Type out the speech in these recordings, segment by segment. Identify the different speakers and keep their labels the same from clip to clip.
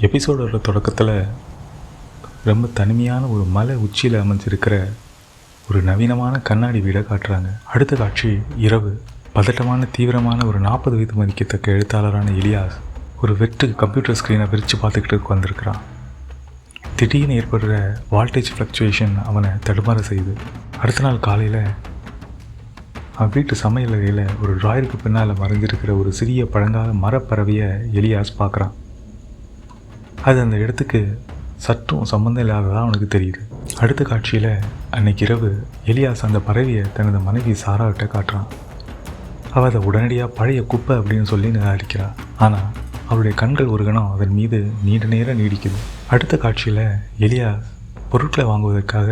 Speaker 1: எபிசோடோட தொடக்கத்தில் ரொம்ப தனிமையான ஒரு மலை உச்சியில் அமைஞ்சிருக்கிற ஒரு நவீனமான கண்ணாடி வீடை காட்டுறாங்க. அடுத்த காட்சி இரவு. பதட்டமான தீவிரமான ஒரு நாற்பது வயது மதிக்கத்தக்க எழுத்தாளரான எலியாஸ் ஒரு வெற்று கம்ப்யூட்டர் ஸ்க்ரீனை விரித்து பார்த்துக்கிட்டு வந்திருக்கிறான் திடீர்னு ஏற்படுற வால்டேஜ் ஃப்ளக்சுவேஷன் அவனை தடுமாற செய்யுது. அடுத்த நாள் காலையில் அவன் வீட்டு சமையல் அறையில் ஒரு டிராயருக்கு பின்னால் மறைஞ்சிருக்கிற ஒரு சிறிய பழங்கால மரப்பறவையை எலியாஸ் பார்க்குறான். அது அந்த இடத்துக்கு சற்றும் சம்மந்தம் இல்லாததாக அவனுக்கு தெரியுது. அடுத்த காட்சியில் அன்னைக்கு இரவு எலியாஸ் அந்த பறவையை தனது மனைவி சாராவிட்ட காட்டுறான். அவள் அதை உடனடியாக பழைய குப்பை அப்படின்னு சொல்லி நிராகரிக்கிறாள் ஆனால் அவளுடைய கண்கள் ஒரு கணம் அதன் மீது நீண்ட நேரம் நீடிக்குது. அடுத்த காட்சியில் எலியாஸ் பொருட்களை வாங்குவதற்காக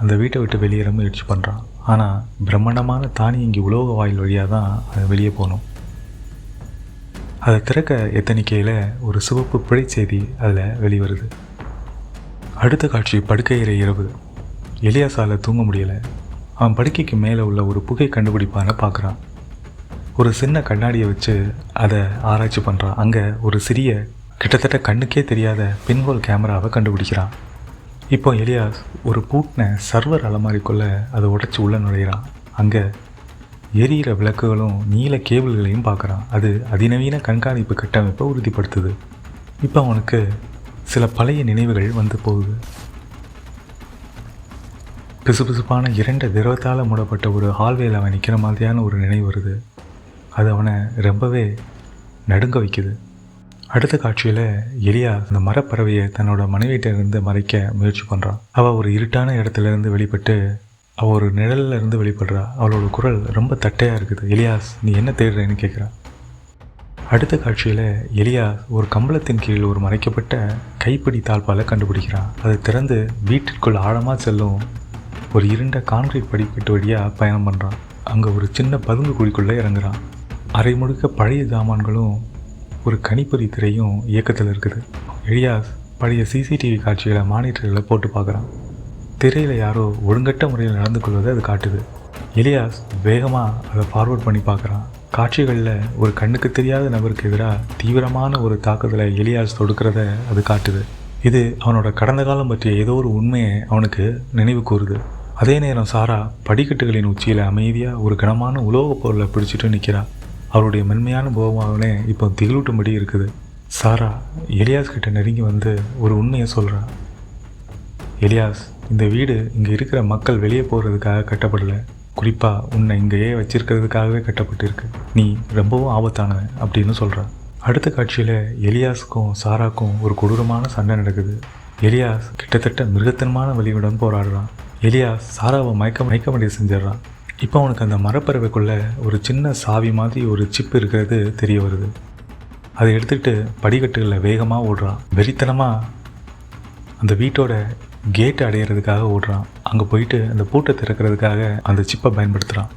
Speaker 1: அந்த வீட்டை விட்டு வெளியேற முயற்சி பண்ணுறான் ஆனால் பிரம்மாண்டமான தானியங்கி உலோக வாயில் வழியாக தான் அது வெளியே போகணும். அதை திறக்க எத்தனிக்கையில் ஒரு சிவப்பு பிழை செய்தி அதில் வெளிவருது. அடுத்த காட்சி படுக்கையறை இரவு. எலியாசால தூங்க முடியலை. அவன் படுக்கைக்கு மேலே உள்ள ஒரு புகை கண்டுபிடிப்பான பார்க்குறான் ஒரு சின்ன கண்ணாடியை வச்சு அதை ஆராய்ச்சி பண்ணுறான் அங்கே ஒரு சிறிய கிட்டத்தட்ட கண்ணுக்கே தெரியாத பின்ஹோல் கேமராவை கண்டுபிடிக்கிறான். இப்போ எலியாஸ் ஒரு பூட்டின சர்வர் அலமாரிக்குள்ளே அதை உடச்சி உள்ளே நுழையிறான். அங்கே எரியிற விளக்குகளும் நீல கேபிள்களையும் பார்க்குறான். அது அதிநவீன கண்காணிப்பு கட்டமைப்பை உறுதிப்படுத்துது. இப்போ அவனுக்கு சில பழைய நினைவுகள் வந்து போகுது. பிசுபிசுப்பான இரண்டு திரவத்தால் மூடப்பட்ட ஒரு ஹால்வேல அவன் நிற்கிற மாதிரியான ஒரு நினைவு வருது. அது அவனை ரொம்பவே நடுங்க வைக்குது. அடுத்த காட்சியில் எலியா அந்த மரப்பறவையை தன்னோட மனைவியிட்ட இருந்து மறைக்க முயற்சி பண்ணுறான் அவள் ஒரு இருட்டான இடத்துல இருந்து வெளிப்பட்டு அவள் ஒரு நிழல்ல இருந்து வெளிப்படுறா. அவளோட குரல் ரொம்ப தட்டையாக இருக்குது. எலியாஸ் நீ என்ன தேடுறேன்னு கேட்குறா அடுத்த காட்சியில் எலியாஸ் ஒரு கம்பளத்தின் கீழ் ஒரு மறைக்கப்பட்ட கைப்பிடி தாழ்பாலை கண்டுபிடிக்கிறான். அதை திறந்து வீட்டிற்குள் ஆழமாக செல்லும் ஒரு இருண்ட கான்கிரீட் படிக்கட்டு வழியாக பயணம் பண்ணுறான் அங்கே ஒரு சின்ன பதுங்கு குழிக்குள்ளே இறங்குறான். அரை முழுக்க பழைய ஜாமான்களும் ஒரு கணிப்பொறி திரையும் இயக்கத்தில் இருக்குது. எலியாஸ் பழைய சிசிடிவி காட்சிகளை மானிட்டர்களை போட்டு பார்க்குறான். திரையில் யாரோ ஒழுங்கட்ட முறையில் நடந்து கொள்வதை அது காட்டுது. எலியாஸ் வேகமாக அதை ஃபார்வர்ட் பண்ணி பார்க்குறான். காட்சிகளில் ஒரு கண்ணுக்கு தெரியாத நபருக்கு எதிராக தீவிரமான ஒரு தாக்குதலை எலியாஸ் தொடுக்கிறத அது காட்டுது. இது அவனோட கடந்த காலம் பற்றிய ஏதோ ஒரு உண்மையை அவனுக்கு நினைவு கூறுது. அதே நேரம் சாரா படிக்கட்டுகளின் உச்சியில் அமைதியாக ஒரு கனமான உலோகப் பொருளை பிடிச்சிட்டு நிற்கிறா அவருடைய மென்மையான போகமாகவே இப்போ திகிலூட்டும்படி இருக்குது. சாரா எலியாஸ் கிட்ட நெருங்கி வந்து ஒரு உண்மையை சொல்கிறா எலியாஸ் இந்த வீடு இங்கே இருக்கிற மக்கள் வெளியே போகிறதுக்காக கட்டப்படலை. குறிப்பாக உன்னை இங்கேயே வச்சிருக்கிறதுக்காகவே கட்டப்பட்டிருக்கு. நீ ரொம்பவும் ஆபத்தானவன் அப்படின்னு சொல்கிறான் அடுத்த காட்சியில் எலியாஸுக்கும் சாராக்கும் ஒரு கொடூரமான சண்டை நடக்குது. எலியாஸ் கிட்டத்தட்ட மிருகத்தனமான வழியுடன் போராடுறான். எலியாஸ் சாராவை மயக்க மயக்க மயக்கமடைய செஞ்சிடறான் இப்போ அவனுக்கு அந்த மரப்பறவைக்குள்ளே ஒரு சின்ன சாவி மாதிரி ஒரு சிப் இருக்கிறது தெரிய வருது. அதை எடுத்துக்கிட்டு படிக்கட்டுகளில் வேகமாக ஓடுறான் வெறித்தனமாக அந்த வீட்டோட கேட் அடையிறதுக்காக ஓடுறான். அங்கே போயிட்டு அந்த பூட்டை திறக்கிறதுக்காக அந்த சிப்பை பயன்படுத்துகிறான்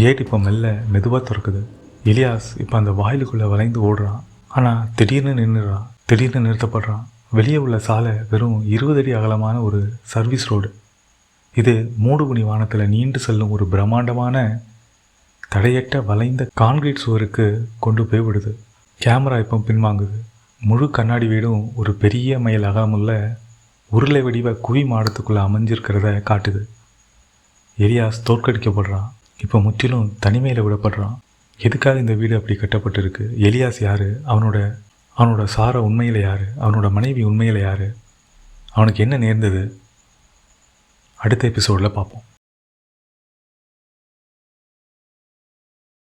Speaker 1: கேட் இப்போ மெல்ல மெதுவாக திறக்குது. இலியாஸ் இப்போ அந்த வாயிலுக்குள்ளே வளைந்து ஓடுறான். ஆனால் திடீர்னு நின்றுறான் திடீர்னு நிறுத்தப்படுறான். வெளியே உள்ள சாலை வெறும் இருபது அடி அகலமான ஒரு சர்வீஸ் ரோடு. இது மூடுபனி வானத்தில் நீண்டு செல்லும் ஒரு பிரம்மாண்டமான தடையற்ற வளைந்த கான்கிரீட் சுவருக்கு கொண்டு போய் விடுது. கேமரா இப்போ பின்வாங்குது. முழு கண்ணாடி வீடும் ஒரு பெரிய மயில் அகலமுள்ள உருளை வடிவ குவி மாடத்துக்குள்ளே அமைஞ்சிருக்கிறத காட்டுது. எலியாஸ் தோற்கடிக்கப்படுறான். இப்போ முற்றிலும் தனிமையில் விடப்படுறான். எதுக்காக இந்த வீடு அப்படி கட்டப்பட்டிருக்கு? எலியாஸ் யார்? அவனோட அவனோட சார உண்மையில் யார்? அவனோட மனைவி உண்மையில் யார்? அவனுக்கு என்ன நேர்ந்தது? அடுத்த எபிசோடில் பார்ப்போம்.